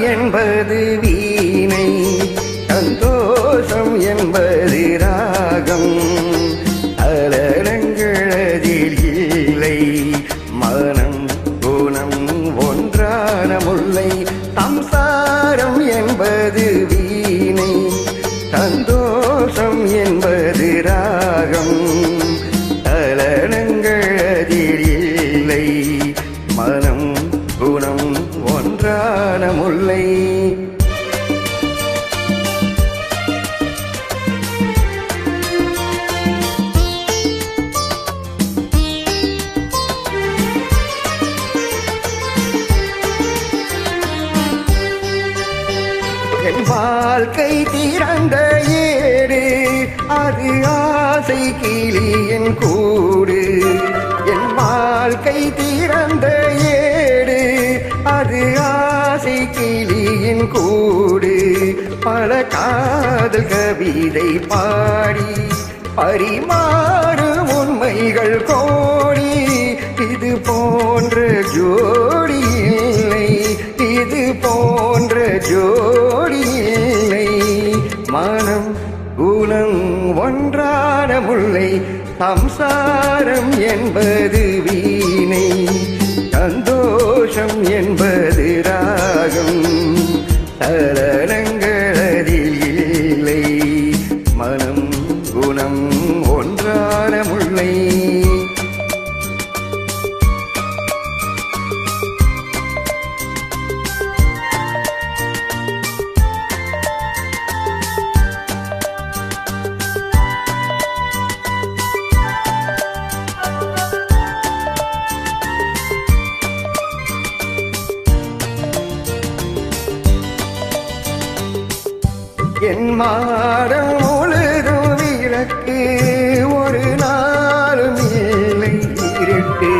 என்பது வீணை சந்தோஷம் என்பது ராகம். அலனங்களதில் இல்லை மனம் குணம் ஒன்றான முல்லை. சம்சாரம் என்பது வீணை சந்தோஷம் என்பது ராகம். முல்லை வாழ்க்கை திறந்த ஏடு அது ஆசை கிளியின் கூடு. கிளியின் கூடு பல காதல் கவிதை பாடி பரிமாறும் உண்மைகள் கோடி. இது போன்ற ஜோடி இல்லை இது போன்ற ஜோடி இல்லை. மனம் குணம் ஒன்றான முல்லை சம்சாரம் என்பது வீணை. சந்தோஷம் என்பது என் மாடம் முழுதும் விளக்கு ஒரு நாளும் இல்லை இருட்டு.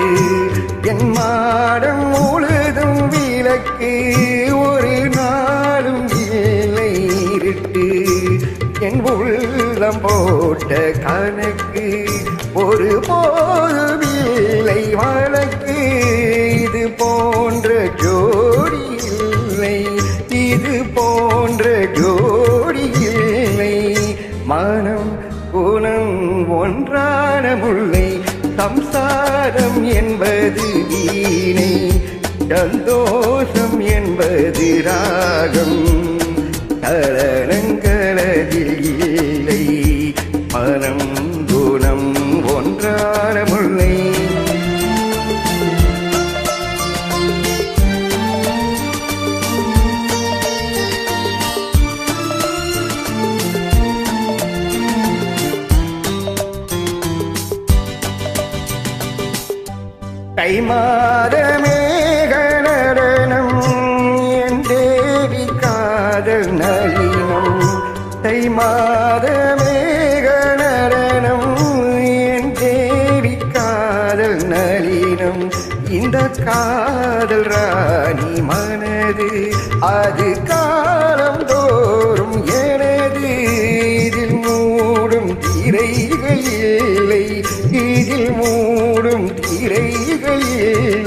என் மாடம் முழுதும் விளக்கு ஒரு நாளும் இல்லை இருட்டு. என் உள்ளம் போட்ட கணக்கு ஒரு போதும் இல்லை வழக்கு. இது போன்ற ஒன்றான முல்லை சம்சாரம் என்பது வீணை சந்தோஷம் என்பது ராகம். தரணங்களதில் இல்லை மனம் குணம் ஒன்றான தை மாதமே கணரணம் என் தேவி காதல் நளினம் தை மாதமே கணரணம் என் தேவி காதல் நளினம் இந்த காதல் ராணி மனது அது காலம் தோறும் ஏ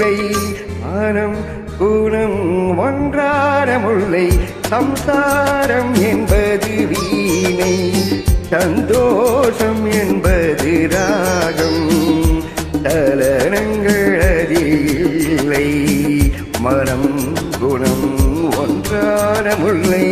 இல்லை மனம் குணம் ஒன்றான முல்லை சம்சாரம் என்பது வீணை சந்தோஷம் என்பது ராகம் தலனங்கள் அதில்லை மனம் குணம் ஒன்றான முல்லை.